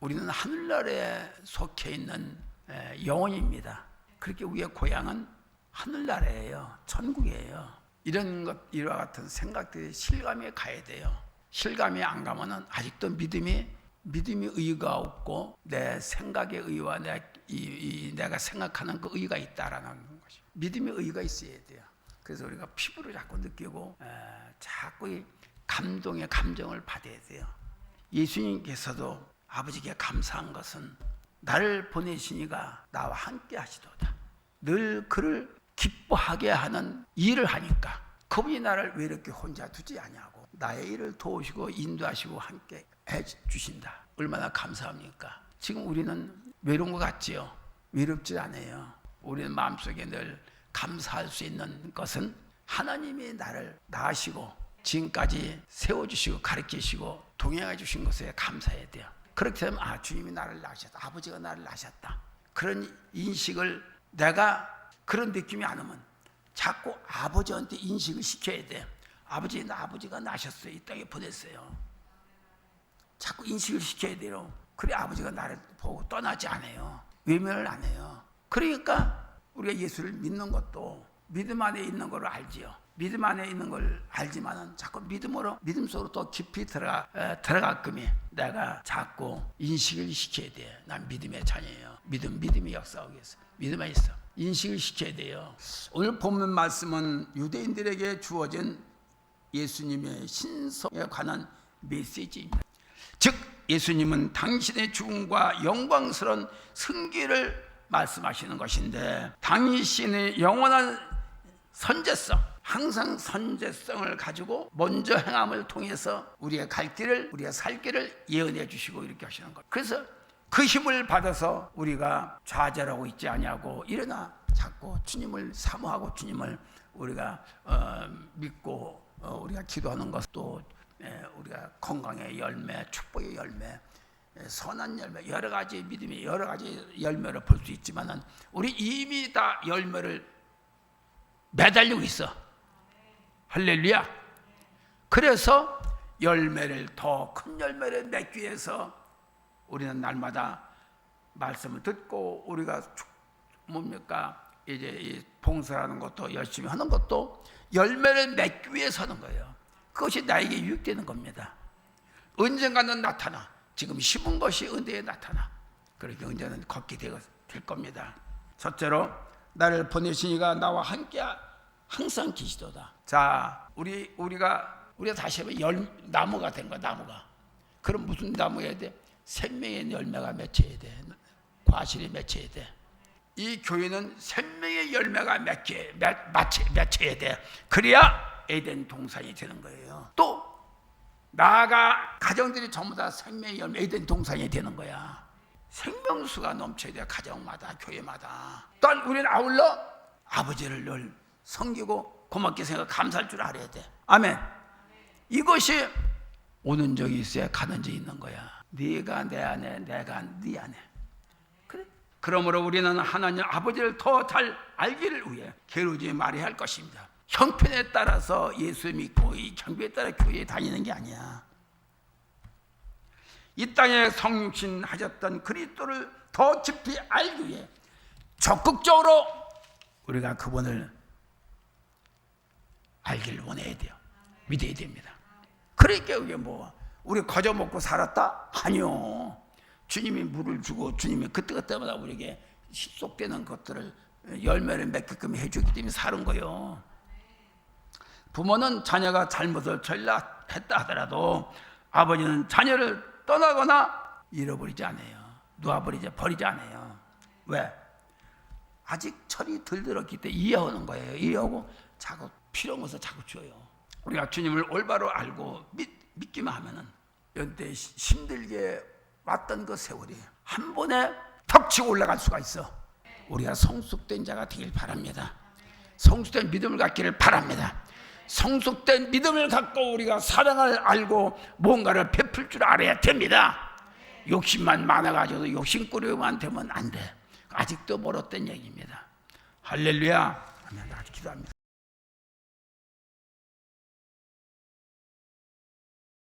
우리는 하늘나라에 속해 있는 에, 영혼입니다. 그렇게 우리의 고향은 하늘나라예요. 천국이에요. 이런 것, 이와 같은 생각들이 실감에 가야 돼요. 실감이 안 가면은 아직도 믿음이 믿음이 의가 없고 내 생각의 의와 내 이, 이, 내가 생각하는 그 의가 있다라는 것이 믿음의 의가 있어야 돼요. 그래서 우리가 피부로 자꾸 느끼고 에, 자꾸 이 감동의 감정을 받아야 돼요. 예수님께서도 아버지께 감사한 것은 나를 보내시니가 나와 함께 하시도다. 늘 그를 기뻐하게 하는 일을 하니까 그분이 나를 왜 이렇게 혼자 두지 않냐고 나의 일을 도우시고 인도하시고 함께 해 주신다. 얼마나 감사합니까? 지금 우리는 외로운 것 같지요? 외롭지 않아요. 우리는 마음속에 늘 감사할 수 있는 것은 하나님이 나를 낳으시고 지금까지 세워주시고 가르치시고 동행해 주신 것에 감사해야 돼요. 그렇게 되면 아 주님이 나를 낳으셨다. 아버지가 나를 낳으셨다. 그런 인식을 내가 그런 느낌이 안 오면 자꾸 아버지한테 인식을 시켜야 돼. 아버지 나 아버지가 나셨어요. 이 땅에 보냈어요. 자꾸 인식을 시켜야 돼요. 그래 아버지가 나를 보고 떠나지 않아요. 외면을 안 해요. 그러니까 우리가 예수를 믿는 것도 믿음 안에 있는 걸 알지요. 믿음 안에 있는 걸 알지만은 자꾸 믿음으로 믿음 속으로 더 깊이 들어가 에, 들어가끔이 내가 자꾸 인식을 시켜야 돼. 난 믿음의 자녀예요. 믿음 믿음이 역사하고 있어. 믿음 안에 있어. 인식을 시켜야 돼요. 오늘 본문 말씀은 유대인들에게 주어진 예수님의 신성에 관한 메시지입니다. 즉 예수님은 당신의 죽음과 영광스러운 승기를 말씀하시는 것인데 당신의 영원한 선제성 항상 선제성을 가지고 먼저 행함을 통해서 우리의 갈 길을 우리의 살 길을 예언해 주시고 이렇게 하시는 것. 그래서 그 힘을 받아서 우리가 좌절하고 있지 아니하고 일어나 자꾸 주님을 사모하고 주님을 우리가 어, 믿고 어, 우리가 기도하는 것도 예, 우리가 건강의 열매, 축복의 열매, 예, 선한 열매, 여러 가지 믿음의 여러 가지 열매를 볼 수 있지만은 우리 이미 다 열매를 매달리고 있어. 할렐루야. 그래서 열매를 더 큰 열매를 맺기 위해서 우리는 날마다 말씀을 듣고 우리가 축- 뭡니까 이제 이 봉사하는 것도 열심히 하는 것도 열매를 맺기 위해서 하는 거예요. 그것이 나에게 유익되는 겁니다. 언젠가는 나타나. 지금 심은 것이 은혜에 나타나. 그렇게 언제는 걷게 되- 될 겁니다. 첫째로 나를 보내시니가 나와 함께 항상 계시도다. 자, 우리 우리가 우리가 다시 한번 열 나무가 된 거야, 나무가. 그럼 무슨 나무여야 돼? 생명의 열매가 맺혀야 돼. 과실이 맺혀야 돼. 이 교회는 생명의 열매가 맺게 맺혀야 돼. 그래야 에덴 동산이 되는 거예요. 또 나아가 가정들이 전부 다 생명의 열매 에덴 동산이 되는 거야. 생명수가 넘쳐야 돼 가정마다 교회마다. 또한 우리는 아울러 아버지를 늘 섬기고 고맙게 생각 감사할 줄 알아야 돼. 아멘. 이것이 오는 적이 있어야 가는 적이 있는 거야. 네가 내 안에, 내가 네 안에. 그래. 그러므로 우리는 하나님 아버지를 더 잘 알기를 위해 게으르지 말아야 할 것입니다. 형편에 따라서 예수 믿고 이 형편에 따라 교회에 다니는 게 아니야. 이 땅에 성육신 하셨던 그리스도를 더 깊이 알기 위해 적극적으로 우리가 그분을 알기를 원해야 돼요. 믿어야 됩니다. 그러니까 이게 뭐 우리 거저 먹고 살았다? 아니요. 주님이 물을 주고 주님이 그때그때마다 우리에게 식속되는 것들을 열매를 맺게끔 해주기 때문에 사는 거요. 부모는 자녀가 잘못을 전락했다 하더라도 아버지는 자녀를 떠나거나 잃어버리지 않아요. 놓아버리지 버리지 않아요. 왜? 아직 철이 덜 들었기 때문에 이해하는 거예요. 이해하고 자꾸 필요한 것을 자꾸 줘요. 우리가 주님을 올바로 알고 믿, 믿기만 하면은 연때 힘들게 왔던 그 세월이 한 번에 턱 치고 올라갈 수가 있어. 우리가 성숙된 자가 되길 바랍니다. 성숙된 믿음을 갖기를 바랍니다. 성숙된 믿음을 갖고 우리가 사랑을 알고 뭔가를 베풀 줄 알아야 됩니다. 욕심만 많아가지고 욕심꾸러기만 되면 안 돼. 아직도 멀었던 얘기입니다. 할렐루야. 아멘. 나 기도합니다.